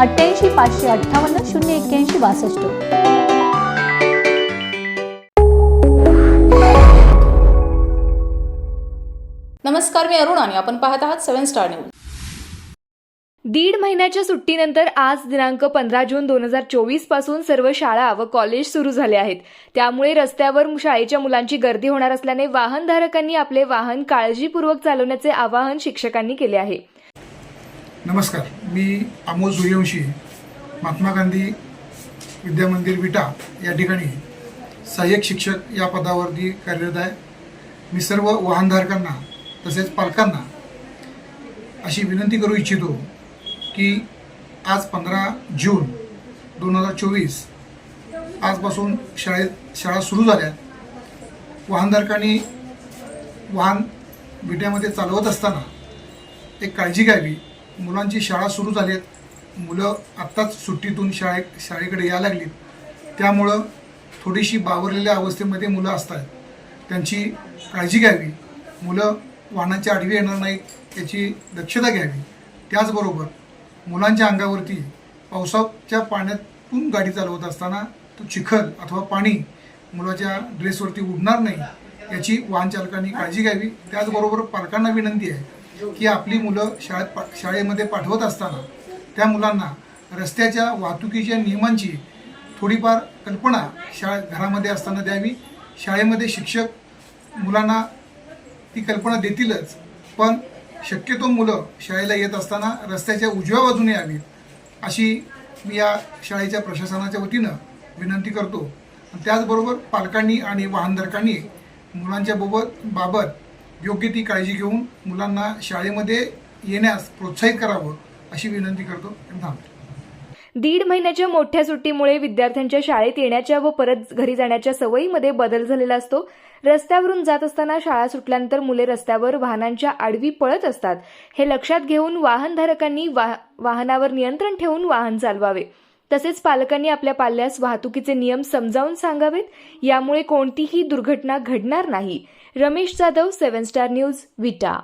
अठ्ठ्याऐंशी पाचशे अठ्ठावन्न शून्य एक्क्याऐंशी बासष्ट. नमस्कार मी अरुण आणि आपण पाहत आहात सेव्हन स्टार न्यूज. दीड महिन्याच्या सुट्टीनंतर आज दिनांक पंधरा जून दोन हजार चोवीसपासून सर्व शाळा व कॉलेज सुरू झाले आहेत. त्यामुळे रस्त्यावर शाळेच्या मुलांची गर्दी होणार असल्याने वाहनधारकांनी आपले वाहन काळजीपूर्वक चालवण्याचे आवाहन शिक्षकांनी केले आहे. नमस्कार मी अमोल सूर्यवंशी महात्मा गांधी विद्यामंदिर विटा या ठिकाणी सहाय्यक शिक्षक या पदावरती कार्यरत आहे. मी सर्व वाहनधारकांना तसेच पालकांना अशी विनंती करू इच्छितो की आज पंधरा जून दोन हजार चोवीस आजपासून शाळेत शाळा सुरू झाल्या वाहनधारकांनी वाहन विट्यामध्ये चालवत असताना एक काळजी घ्यावी. मुलांची शाळा सुरू झाली आहेत मुलं आत्ताच सुट्टीतून शाळे शाळेकडे यायला लागलीत. त्यामुळं थोडीशी बावरलेल्या अवस्थेमध्ये मुलं असतात. त्यांची काळजी घ्यावी. मुलं वाहनाच्या आडवी येणार नाहीत याची दक्षता घ्यावी. त्याचबरोबर मुलांच्या अंगावरती पावसाच्या पाण्यातून गाडी चालवत असताना तो चिखल अथवा पाणी मुलाच्या ड्रेसवरती उडणार नाही याची वाहन चालकांनी काळजी घ्यावी. त्याचबरोबर पालकांना विनंती आहे. की आपली मुलं शाळेत पा शाळेमध्ये पाठवत असताना त्या मुलांना रस्त्याच्या वाहतुकीच्या नियमांची थोडीफार कल्पना शाळा घरामध्ये असताना द्यावी शाळेमध्ये शिक्षक मुलांना ती कल्पना देतीलच पण शक्यतो मुलं शाळेला येत असताना रस्त्याच्या उजव्या बाजूने यावीत अशी मी या शाळेच्या प्रशासनाच्या वतीनं विनंती करतो. त्याचबरोबर पालकांनी आणि वाहनधारकांनी मुलांच्या बोबत बाबत योग्य ती काळजी घेऊन मुलांना शाळेमध्ये येण्यास प्रोत्साहित करावं अशी विनंती करतो थांबतो. दीड महिन्याच्या मोठ्या सुट्टीमुळे विद्यार्थ्यांच्या शाळेत येण्याच्या व परत घरी जाण्याच्या सवयीमध्ये बदल झालेला असतो. रस्त्यावरून जात असताना शाळा सुटल्यानंतर मुले रस्त्यावर वाहनांच्या आडवी पळत असतात. हे लक्षात घेऊन वाहनधारकांनी वाह वाहनावर नियंत्रण ठेवून वाहन चालवावे. तसेच पालकांनी आपल्या पाल्यास वाहतुकीचे नियम समजावून सांगावेत. यामुळे कोणतीही दुर्घटना घडणार नाही. Ramesh Jadhav seven star news Vita.